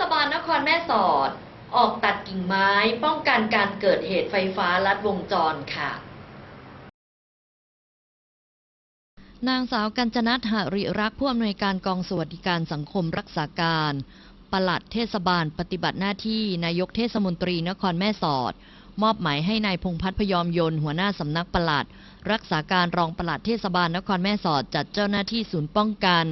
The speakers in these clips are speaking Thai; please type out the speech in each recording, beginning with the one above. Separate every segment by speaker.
Speaker 1: ศบาลนครแม่สอด ออกตัดกิ่งไม้ป้องกันการเกิดเหตุไฟฟ้าลัดวงจรค่ะ นางสาวกัญจนัทหริรักผู้อำนวยการกองสวัสดิการสังคมรักษาการปลัดเทศบาลปฏิบัติหน้าที่นายกเทศมนตรีนครแม่สอด มอบหมายให้นายพงพัฒน์พยอมยนต์หัวหน้าสำนักปลัด รักษาการรองปลัดเทศบาลนครแม่สอดจัดเจ้าหน้าที่ศูนย์ป้องกัน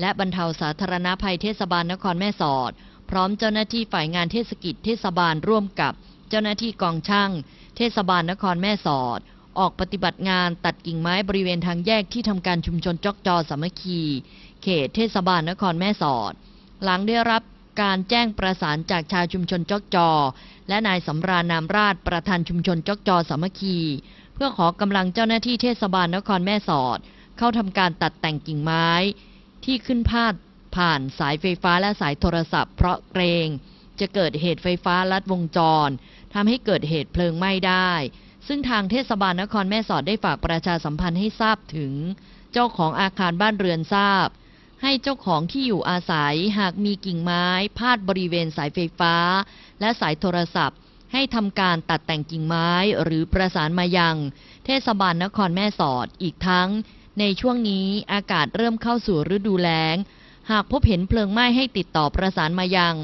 Speaker 1: และบรรเทาสาธารณภัยเทศบาลนครแม่สอด พร้อมเจ้าหน้าที่ฝ่ายงานเทศกิจเทศบาลร่วมกับ เจ้าหน้าที่กองช่าง เทศบาลนครแม่สอด ออกปฏิบัติงานตัดกิ่งไม้บริเวณทางแยกที่ทำการชุมชนจอกจอสามัคคี เขตเทศบาลนครแม่สอด หลังได้รับการแจ้งประสานจากชาวชุมชนจอกจอ และนายสำราญนามราชประธานชุมชนจอกจอสามัคคี เพื่อขอกำลังเจ้าหน้าที่เทศบาลนครแม่สอด เข้าทำการตัดแต่งกิ่งไม้ ที่ขึ้นพาด ผ่านสายไฟฟ้าและสายโทรศัพท์ เพราะเกรง จะเกิดเหตุไฟฟ้าลัดวงจรทำให้เกิดเหตุเพลิงไหม้ได้ ซึ่งทางเทศบาลนครแม่สอดได้ฝากประชาสัมพันธ์ให้ทราบถึง เจ้าของอาคารบ้านเรือนทราบ ให้เจ้าของที่อยู่อาศัยหากมีกิ่งไม้ พาดบริเวณสายไฟฟ้า และสายโทรศัพท์ ให้ทำการตัดแต่งกิ่งไม้หรือประสานมายัง เทศบาลนครแม่สอดอีกทั้ง ในช่วงนี้อากาศเริ่มเข้าสู่ฤดูแล้ง หากพบเห็นเพลิงไหม้ให้ติดต่อประสานมายัง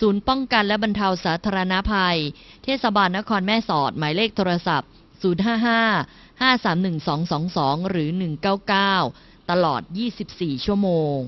Speaker 1: ศูนย์ป้องกันและบรรเทาสาธารณภัย เทศบาลนครแม่สอดหมายเลขโทรศัพท์ 055 531 222 หรือ 199 ตลอด 24 ชั่วโมง